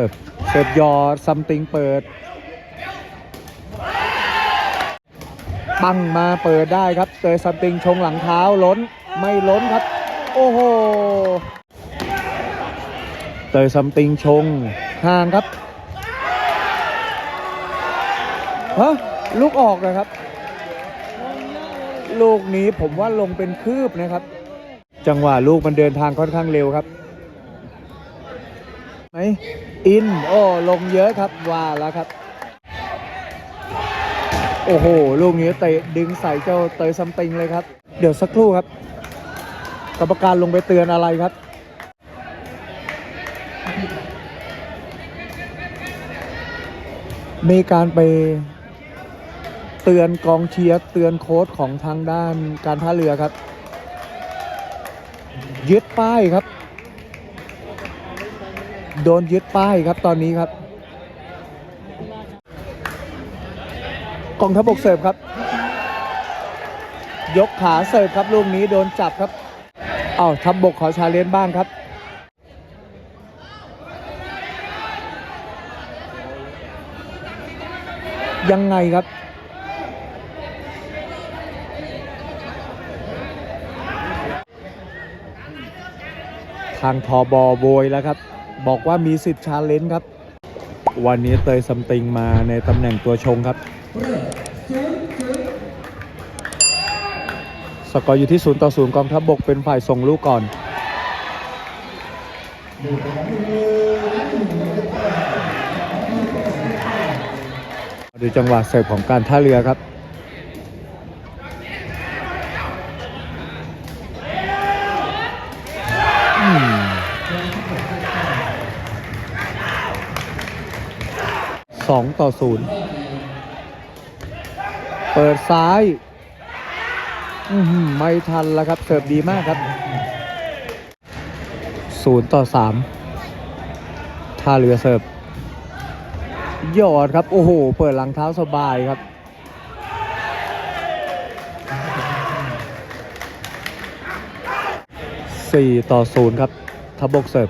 สิร์ฟเสิร์ฟยอดซัมติงเปิดปังมาเปิดได้ครับเตยซัมติงชงหลังเท้าล้นไม่ล้นครับ โอ้โหเตยซัมติงชงห่างครับฮะลูกออกนะครับ ลูกนี้ผมว่าลงเป็นคืบนะครับ จังหวะลูกมันเดินทางค่อนข้างเร็วครับไหม อิน โอ้ ลงเยอะครับ ว่าแล้วครับ โอ้โห ลูกนี้เตะดึงใส่เจ้าเตยซัมติงเลยครับ เดี๋ยวสักครู่ครับ กรรมการลงไปเตือนอะไรครับ มีการไปเตือนกองเชียร์เตือนโค้ชของทางด้านการท่าเรือครับ ยึดป้ายครับ โดนยึดป้ายครับตอนนี้ครับ กองทัพบกเสิร์ฟครับ ยกขาเสิร์ฟครับลูกนี้โดนจับครับอ้าวทัพบกขอชาเลนจ์บ้างครับยังไงครับ ทางทอบอโบยแล้วครับ บอกว่ามีสิทธิ์ชาเลนจ์ครับ วันนี้เตยซัมติงมาในตำแหน่งตัวชงครับ สกอร์อยู่ที่0ต่อ0กองทัพบบกเป็นฝ่ายส่งลูกก่อนดูจังหวะเสิร์ฟของการท่าเรือครับ 2 ต่อ 0 เปิดซ้ายไม่ทันแล้วครับ เสิร์ฟดีมากครับ 0 ต่อ 3 ท่าเรือเสิร์ฟยอดครับ โอ้โห เปิดหลังเท้าสบายครับสี่ต่อศูนย์ครับทับบกเสิร์ฟ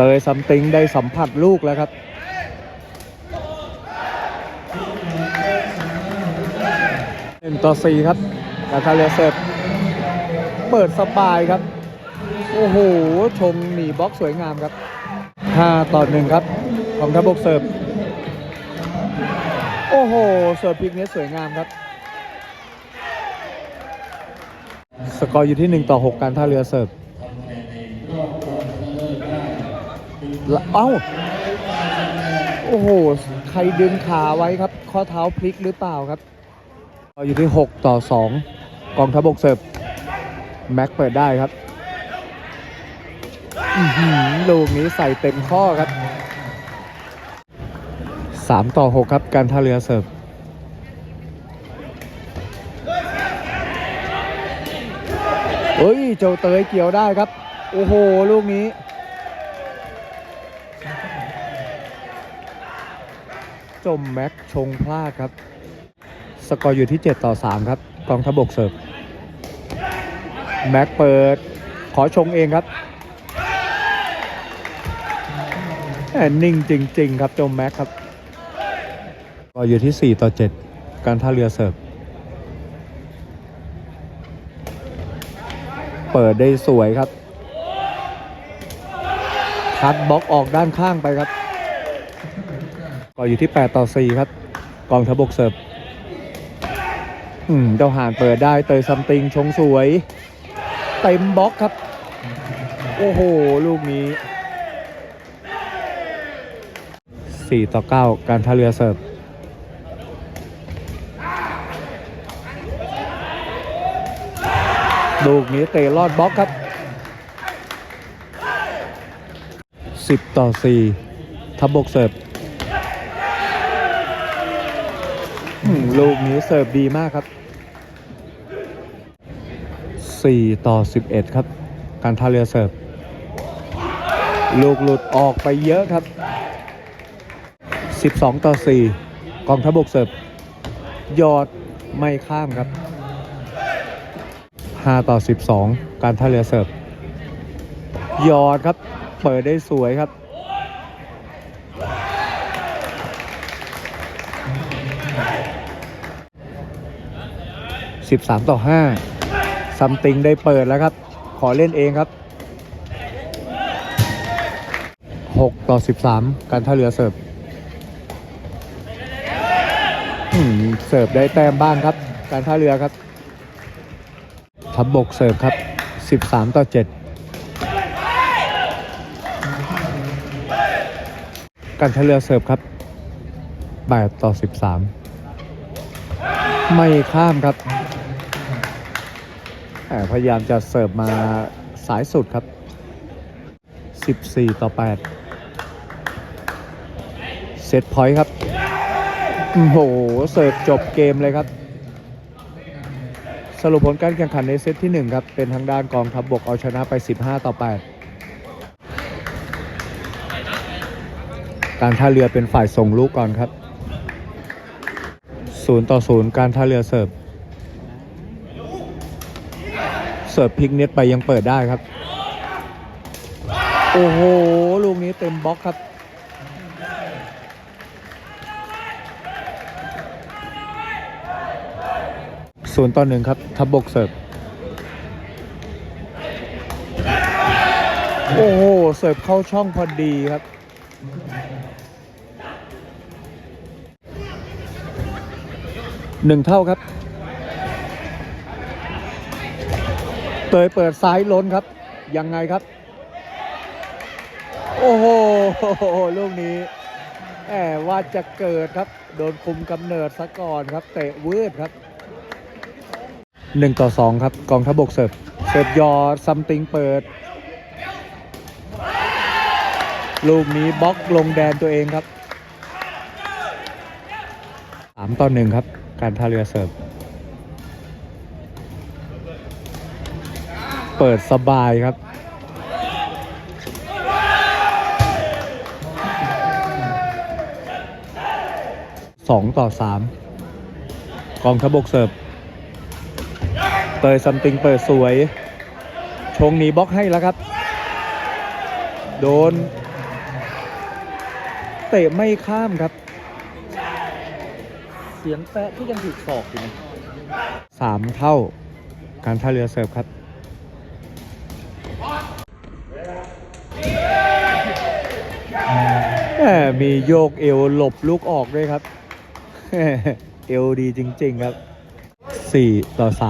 เตยซัมติงได้สัมผัสลูกแล้วครับหนึ่งต่อสี่ครับการท่าเรือเสิร์ฟเปิดสบายครับ โอ้โหชงหนีบล็อกสวยงามครับห้าต่อหนึ่งครับของทัพบกเสิร์ฟโอ้โห เสิร์ฟพิกนี้สวยงามครับ สกอร์อยู่ที่ 1 ต่อ 6 การท่าเรือเสิร์ฟแล้ว เอ้า โอ้โห ใครดึงขาไว้ครับ ข้อเท้าพลิกหรือเปล่าครับอร์อยู่ที่ 6 ต่อ 2 กองทัพบกเสิร์ฟแม็กเปิดได้ครับอือหือลูกนี้ใส่เต็มข้อครับ 3 ต่อ 6 ครับ การท่าเรือเสิร์ฟเฮ้ย เจ้าเตยเกี่ยวได้ครับ โอ้โห ลูกนี้ จมแม็กชงพลาดครับ สกอร์อยู่ที่ 7 ต่อ 3 ครับกองทัพบกเสิร์ฟแม็กเปิด ขอชงเองครับแหม่นิ่งจริง ๆ ครับจมแม็กครับก็อยู่ที่ 4 ต่อ 7 การท่าเรือเสิร์ฟ เปิดได้สวยครับคัดบล็อกออกด้านข้างไปครับ ก็อยู่ที่ 8 ต่อ 4 ครับ กองทบกเสิร์ฟอืมเจ้าห่านเปิดได้เตยซัมติงชงสวย เต็มบล็อกครับ โอ้โห ลูกนี้ 4 ต่อ 9 การท่าเรือเสิร์ฟลูกนี้เตะลอดบล็อกครับ 10 ต่อ 4ทับบกเสิร์ฟอืม ลูกนี้เสิร์ฟดีมากครับ 4 ต่อ 11 ครับ การท่าเรือเสิร์ฟ ลูกหลุดออกไปเยอะครับ 12 ต่อ 4 กองทัพบกเสิร์ฟยอดไม่ข้ามครับ 5 ต่อ 12 การท่าเรือเสิร์ฟยอดครับ เปิดได้สวยครับ 13 ต่อ 5 ซัมติงได้เปิดแล้วครับ ขอเล่นเองครับ 6 ต่อ 13 การท่าเรือเสิร์ฟเสิร์ฟได้แต้มบ้างครับ การท่าเรือครับ ทับบกเสิร์ฟครับ 13 ต่อ 7การท่าเรือเสิร์ฟครับ8ต่อ 13 ไม่ข้ามครับ พยายามจะเสิร์ฟมาสายสุดครับ 14 ต่อ 8 เซตพอยต์ครับ โอ้โห เสิร์ฟจบเกมเลยครับ สรุปผลการแข่งขันในเซตที่ 1 ครับ เป็นทางด้านกองทัพบบกเอาชนะไป 15 ต่อ 8 การท่าเรือเป็นฝ่ายส่งลูกก่อนครับ 0 ต่อ 0 การท่าเรือเสิร์ฟ เสิร์ฟพลิกเน็ตไปยังเปิดได้ครับ โอ้โห ลูกนี้เต็มบล็อกครับ ศูนย์ต่อหนึ่งครับ ทับบกเสิร์ฟ โอ้โห เสิร์ฟเข้าช่องพอดีครับหนึ่งเท่าครับ เตยเปิดซ้ายล้นครับ ยังไงครับ โอ้โหลูกนี้แอบว่าจะเกิดครับ โดนคุมกำเนิดซะก่อนครับ เตะวืดครับหนึ่งต่อสองครับ กองทัพบกเสิร์ฟเสิร์ฟยอดซัมติงเปิด ลูกนี้บล็อกลงแดนตัวเองครับสามต่อหนึ่งครับ การท่าเรือเสิร์ฟ เปิดสบายครับ สองต่อสามกองทัพบกเสิร์ฟ เตยซัมติงเปิดสวย ชงหนีบล็อกให้แล้วครับ โดน เตะไม่ข้ามครับ เสียงแปะที่ยังถูกศอกอยู่นะสามเท่าการท่าเรือเสิร์ฟครับ แห มีโยกเอวหลบลูกออกด้วยครับ เอวดีจริง ๆ ครับ 4 ต่อ 3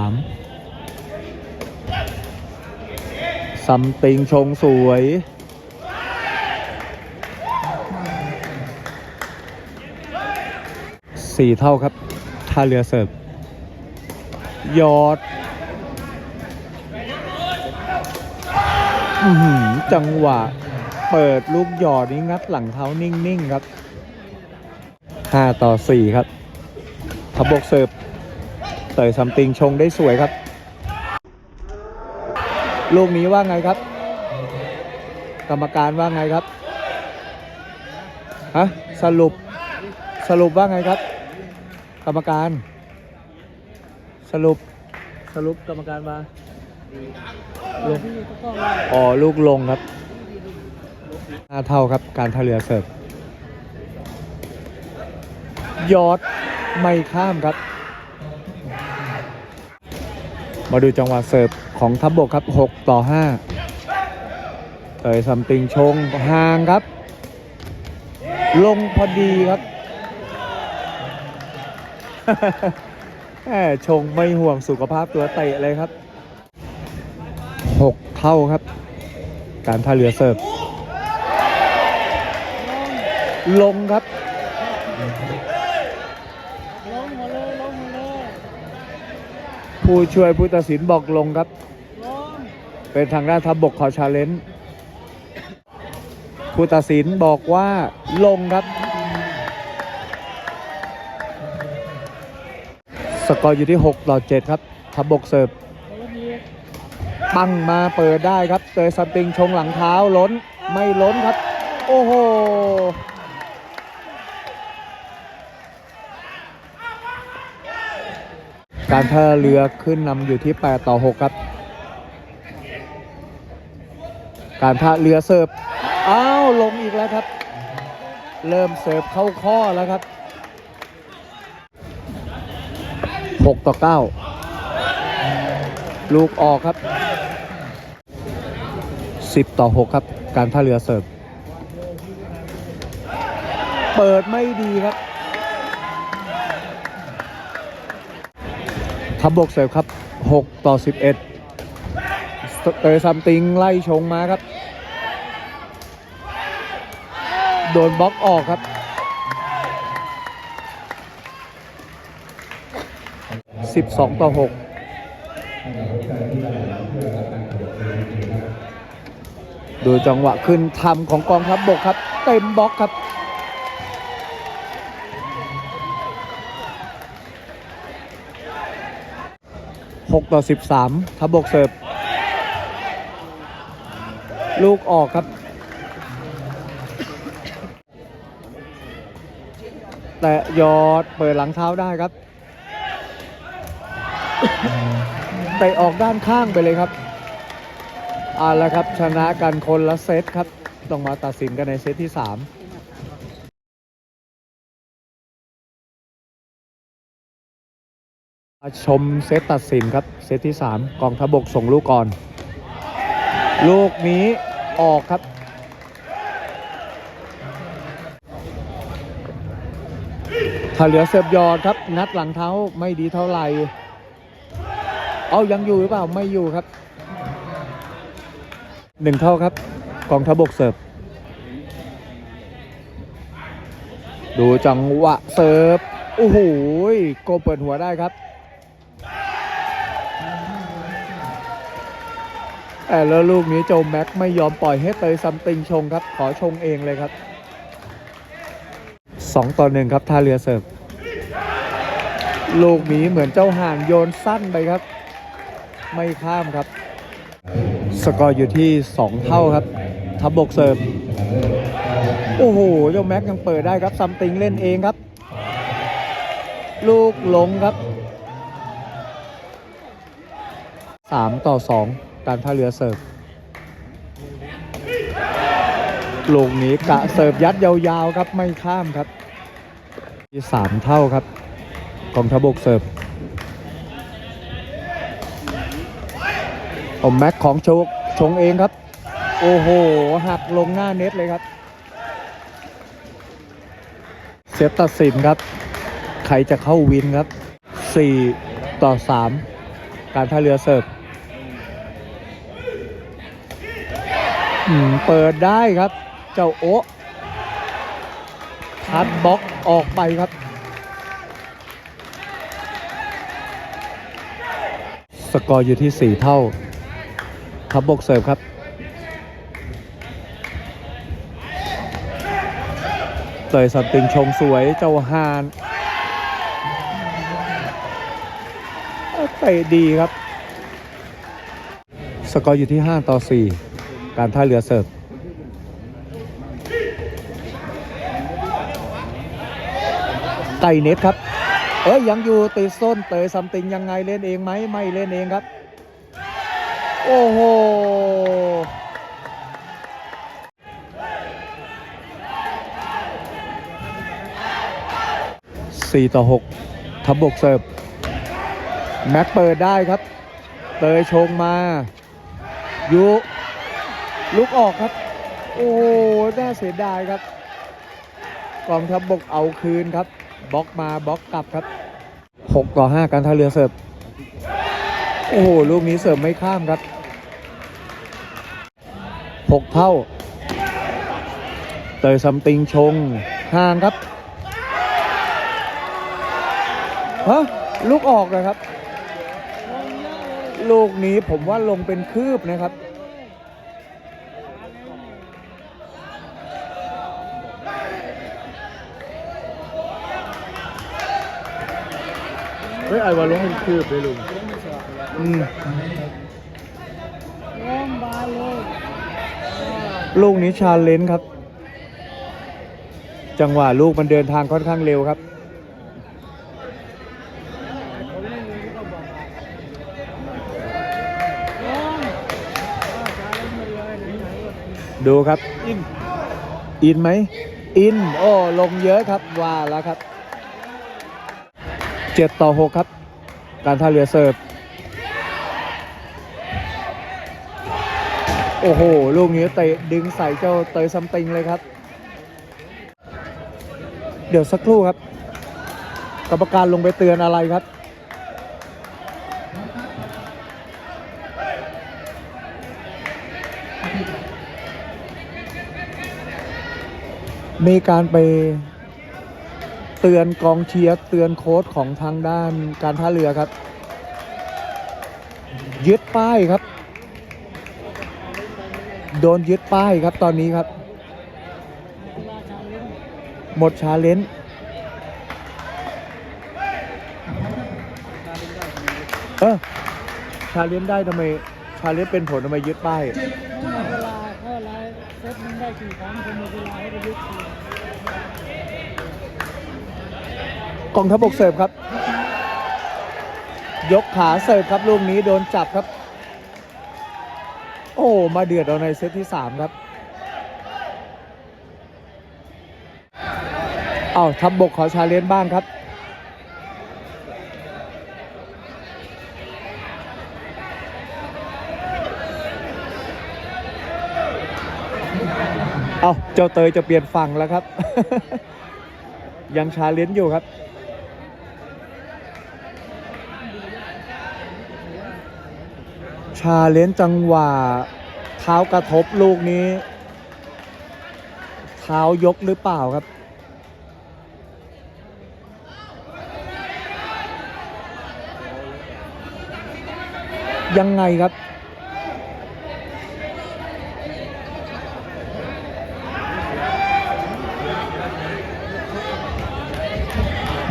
ซัมติงชงสวยสี่เท่าครับท่าเรือเสิร์ฟยอดจังหวะ เปิดลูกหยอดนี้งัดหลังเท้านิ่งๆครับ5ต่อ4ครับทับบกเสิร์ฟเตยซัมติงชงได้สวยครับ ลูกนี้ว่าไงครับ กรรมการว่าไงครับฮะสรุปสรุปว่าไงครับ กรรมการ สรุปสรุปกรรมการมาลงอ๋อลูกลงครับ ห้าเท่าครับการท่าเรือเสิร์ฟยอดไม่ข้ามครับ มาดูจังหวะเสิร์ฟของทัพบบกครับ 6 ต่อ 5 เตยซัมติงชงห่างครับ ลงพอดีครับแหมชงไม่ห่วงสุขภาพตัวเตะเลยครับ 6 เท่าครับ การท่าเรือเสิร์ฟ ลงครับ ลงหัวเลยลงหัวเลยผู้ช่วยผู้ตัดสินบอกลงครับ ลงเป็นทางด้านทัพบกขอชาเลนจ์ผู้ตัดสินบอกว่าลงครับ สกอร์อยู่ที่ 6 ต่อ 7 ครับทัพบกเสิร์ฟปั้งมาเปิดได้ครับเตยซัมติงชงหลังเท้าล้นไม่ล้นครับ โอ้โห การท่าเรือขึ้นนำอยู่ที่ 8 ต่อ 6 ครับ การท่าเรือเสิร์ฟ อ้าวลงอีกแล้วครับ เริ่มเสิร์ฟเข้าข้อแล้วครับ 6 ต่อ 9 ลูกออกครับ 10 ต่อ 6 ครับ การท่าเรือเสิร์ฟ เปิดไม่ดีครับ ทับบกเสิร์ฟครับ 6 ต่อ 11 เตยซัมติงไล่ชงมาครับ โดนบล็อกออกครับ12ต่อ6ดูจังหวะขึ้นทำของกองทัพบบกครับ เต็มบล็อกครับ 6 ต่อ 13 ทับบกเสิร์ฟ ลูกออกครับ แต่ยอดเปิดหลังเท้าได้ครับ เตะออกด้านข้างไปเลยครับเอาละครับ ชนะกันคนละเซตครับ ต้องมาตัดสินกันในเซตที่ 3 มาชมเซตตัดสินครับ เซตที่ 3 กองทพบกส่งลูกก่อน ลูกนี้ออกครับ ถ้าเหลือเสิร์ฟยอดครับงัดหลังเท้าไม่ดีเท่าไหร่ เอายังอยู่หรือเปล่าไม่อยู่ครับหนึ่งเท่าครับ กองทัพบกเสิร์ฟดูจังหวะเสิร์ฟโอ้โหโกเปิดหัวได้ครับ แล้วลูกนี้โจแม็กไม่ยอมปล่อยให้เตยซัมติงชงครับ ขอชงเองเลยครับ 2 ต่อ1ครับท่าเรือเสิร์ฟ ลูกนี้เหมือนเจ้าห่างโยนสั้นไปครับ ไม่ข้ามครับ สกอร์อยู่ที่ 2 เท่าครับ ทับบกเสิร์ฟ โอ้โหเจ้าแม็กยังเปิดได้ครับซัมติงเล่นเองครับ ลูกหลงครับ 3 ต่อ 2 การท่าเรือเสิร์ฟลูกนี้กะเสิร์ฟยัดยาวๆครับไม่ข้ามครับที่สามเท่าครับกองทัพบกเสิร์ฟผมแม็กของโชกชงเองครับ โอ้โห หักลงหน้าเน็ตเลยครับ เซฟตัดสินครับ ใครจะเข้าวินครับ 4 ต่อ 3 การท่าเรือเสิร์ฟอืม เปิดได้ครับ เจ้าโอะทัดบล็อกออกไปครับ สกอร์อยู่ที่ 4 เท่า ทับบกเสิร์ฟครับ เตยสัมติงชงสวยเจ้าฮานเตะดีครับ สกอร์อยู่ที่ 5 ต่อ 4 การท่าเรือเสิร์ฟไก่เน็ตครับ เอ้ยยังอยู่ติดส้นเตยซัมติงยังไงเล่นเองไหมไม่เล่นเองครับ โอ้โหสี่ต่อหกทับบกเสิร์ฟแม็กเปิดได้ครับ เตยชงมา ยุ ลุกออกครับ โอ้น่าเสียดายครับ กองทัพบบกเอาคืนครับบล็อกมาบล็อกกลับครับ 6 ต่อ 5 การท่าเรือเสิร์ฟโอ้โหลูกนี้เสิร์ฟไม่ข้ามครับ 6 เท่า เตยซัมติงชงห่างครับฮะลูกออกเลยครับ ลูกนี้ผมว่าลงเป็นคืบนะครับ เฮ้ยไอ้วาลงเป็นคืบเลยลุงอืมลงบาเลยลูกนี้ชาเลนจ์ครับ จังหวะลูกมันเดินทางค่อนข้างเร็วครับลงอ่าชาเล่นมาเลยไหนๆก็ไหนดูครับๆอิน อินไหม อิน โอ้ ลงเยอะครับ ว่าแล้วครับ เจ็ดต่อหกครับ การท่าเรือเสิร์ฟ โอ้โห ลูกนี้เตะดึงใส่เจ้าเตยซัมติงเลยครับ เดี๋ยวสักครู่ครับ กรรมการลงไปเตือนอะไรครับมีการไป เตือนกองเชียร์เตือนโค้ชของทางด้านการท่าเรือครับ ยึดป้ายครับ โดนยึดป้ายครับตอนนี้ครับ หมดชาเลนจ์เออชาเลนจ์ได้ทำไมชาเลนจ์เป็นผลทำไมยึดป้ายเวลาเขาไลฟ์เซตมันได้กี่ครั้งคนมีเวลาให้ไปยึด กองทัพบกเสิร์ฟครับ ยกขาเสิร์ฟครับลูกนี้โดนจับครับ โอ้ มาเดือดเอาในเซตที่ 3 ครับเอาทัพบกขอชาเลนจ์บ้างครับเอาเจ้าเตยจะเปลี่ยนฝั่งแล้วครับ ยังชาเลนจ์อยู่ครับ ชาเลนจ์จังหวะเท้ากระทบลูกนี้ เท้ายกหรือเปล่าครับ ยังไงครับ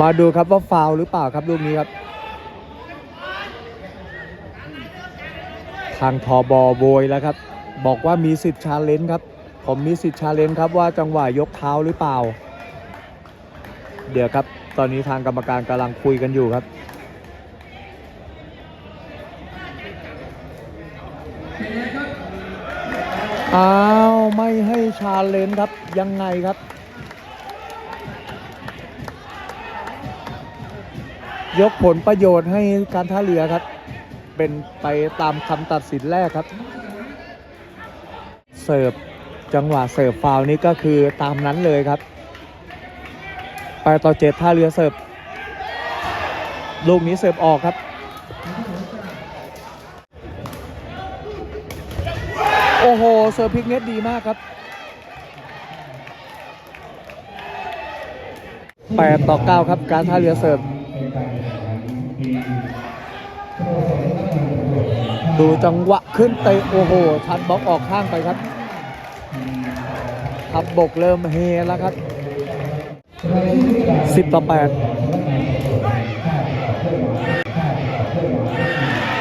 มาดูครับว่าฟาวหรือเปล่าครับลูกนี้ครับ ทางทอบอโบยแล้วครับ บอกว่ามีสิทธิ์ชาเลนจ์ครับ ผมมีสิทธิ์ชาเลนจ์ครับว่าจังหวะยกเท้าหรือเปล่า เดี๋ยวครับ ตอนนี้ทางกรรมการกำลังคุยกันอยู่ครับ อ้าว ไม่ให้ชาเลนจ์ครับ ยังไงครับ ยกผลประโยชน์ให้การท่าเรือครับ เป็นไปตามคำตัดสินแรกครับ เสิร์ฟจังหวะเสิร์ฟฟาวล์นี้ก็คือตามนั้นเลยครับ ไปต่อเจ็ดท่าเรือเสิร์ฟลูกนี้เสิร์ฟออกครับโอ้โหเสิร์พิกเน็ตดีมากครับแปต่อเก้าครับ การท่าเรือเสิร์ฟ ดูจังหวะขึ้นเตะโอ้โหชันบล็อกออกข้างไปครับทับบกเริ่มเฮแล้วครับ 10 ต่อ 8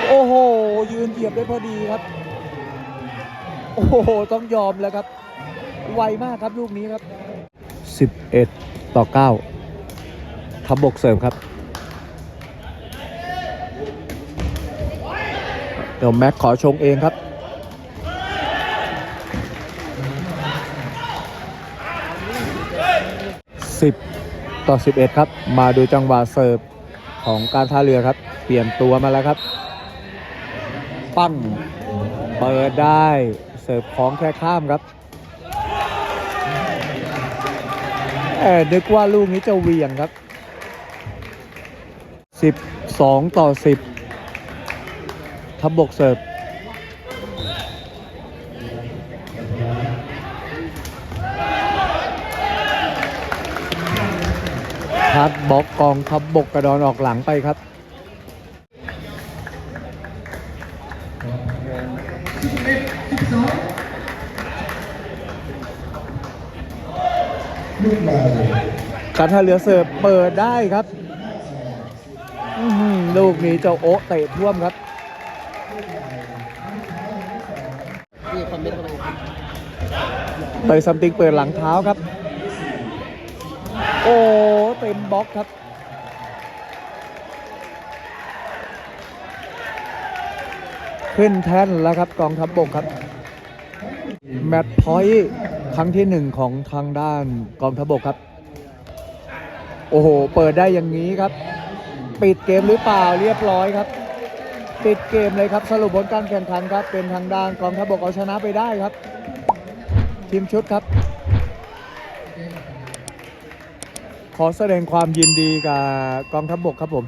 โอ้โห ยืนเหยียบได้พอดีครับ โอ้โห ต้องยอมแล้วครับ ไวมากครับลูกนี้ครับ 11 ต่อ 9ทับบกเสริมครับ เดี๋ยวแม็กขอชงเองครับ10ต่อ11ครับ มาดูจังหวะเสิร์ฟของการท่าเรือครับ เปลี่ยนตัวมาแล้วครับ ปั้งเปิดได้เสิร์ฟของแค่ข้ามครับแอบนึกว่าลูกนี้จะเวียงครับ 12 ต่อ 10 ทับบกเสิร์ฟทัดบล็อกกองทับบกกระดอนออกหลังไปครับการท่าเรือเสิร์ฟเปิดได้ครับ ลูกนี้เจ้าโอะเตะท่วมครับ เตยซัมติงเปิดหลังเท้าครับ โอ้เต็มบล็อกครับขึ้นแท่นแล้วครับกองทัพบบกครับ แมตช์พอยต์ครั้งที่หนึ่งของทางด้านกองทัพบบกครับ โอ้โห เปิดได้อย่างนี้ครับ ปิดเกมหรือเปล่าเรียบร้อยครับ ปิดเกมเลยครับสรุปผลการแข่งขันครับ เป็นทางด้านกองทัพบบกเอาชนะไปได้ครับ ทีมชุดครับ ขอแสดงความยินดีกับกองทัพบบกครับผม